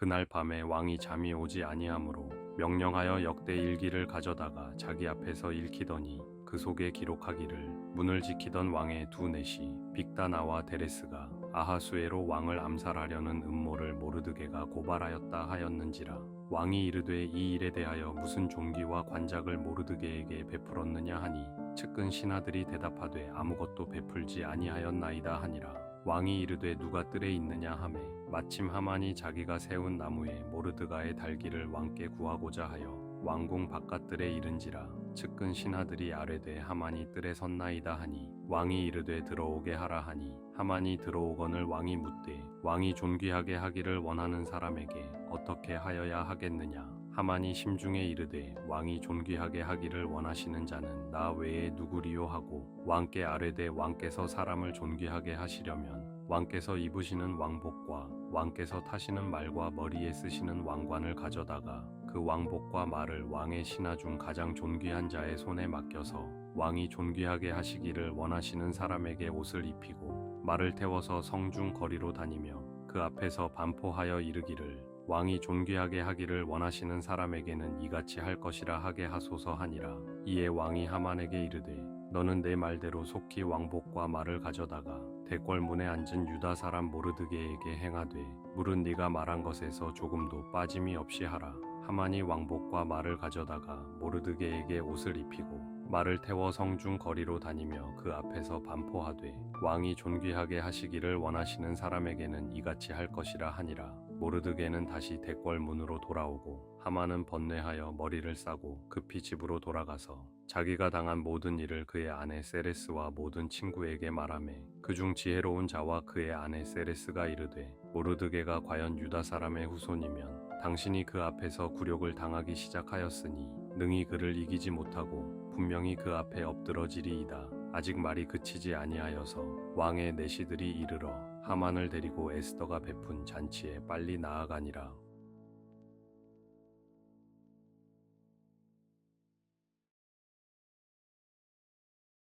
그날 밤에 왕이 잠이 오지 아니하므로 명령하여 역대 일기를 가져다가 자기 앞에서 읽히더니 그 속에 기록하기를 문을 지키던 왕의 두 넷이 빅다나와 데레스가 아하수에로 왕을 암살하려는 음모를 모르드게가 고발하였다 하였는지라 왕이 이르되 이 일에 대하여 무슨 종기와 관작을 모르드게에게 베풀었느냐 하니 측근 신하들이 대답하되 아무것도 베풀지 아니하였나이다 하니라 왕이 이르되 누가 뜰에 있느냐 하매 마침 하만이 자기가 세운 나무에 모르드가의 달기를 왕께 구하고자 하여 왕궁 바깥들에 이른지라 측근 신하들이 아뢰되 하만이 뜰에 섰나이다 하니 왕이 이르되 들어오게 하라 하니 하만이 들어오거늘 왕이 묻되 왕이 존귀하게 하기를 원하는 사람에게 어떻게 하여야 하겠느냐? 하만이 심중에 이르되 왕이 존귀하게 하기를 원하시는 자는 나 외에 누구리요? 하고 왕께 아뢰되 왕께서 사람을 존귀하게 하시려면 왕께서 입으시는 왕복과 왕께서 타시는 말과 머리에 쓰시는 왕관을 가져다가 그 왕복과 말을 왕의 신하 중 가장 존귀한 자의 손에 맡겨서 왕이 존귀하게 하시기를 원하시는 사람에게 옷을 입히고 말을 태워서 성중 거리로 다니며 그 앞에서 반포하여 이르기를 왕이 존귀하게 하기를 원하시는 사람에게는 이같이 할 것이라 하게 하소서 하니라. 이에 왕이 하만에게 이르되 너는 내 말대로 속히 왕복과 말을 가져다가 대궐문에 앉은 유다 사람 모르드게에게 행하되 물은 네가 말한 것에서 조금도 빠짐이 없이 하라. 하만이 왕복과 말을 가져다가 모르드게에게 옷을 입히고 말을 태워 성중 거리로 다니며 그 앞에서 반포하되 왕이 존귀하게 하시기를 원하시는 사람에게는 이같이 할 것이라 하니라. 모르드게는 다시 대궐문으로 돌아오고 하만은 번뇌하여 머리를 싸고 급히 집으로 돌아가서 자기가 당한 모든 일을 그의 아내 세레스와 모든 친구에게 말하매 그중 지혜로운 자와 그의 아내 세레스가 이르되 모르드게가 과연 유다 사람의 후손이면 당신이 그 앞에서 굴욕을 당하기 시작하였으니 능히 그를 이기지 못하고 분명히 그 앞에 엎드러지리이다. 아직 말이 그치지 아니하여서 왕의 내시들이 이르러 하만을 데리고 에스더가 베푼 잔치에 빨리 나아가니라.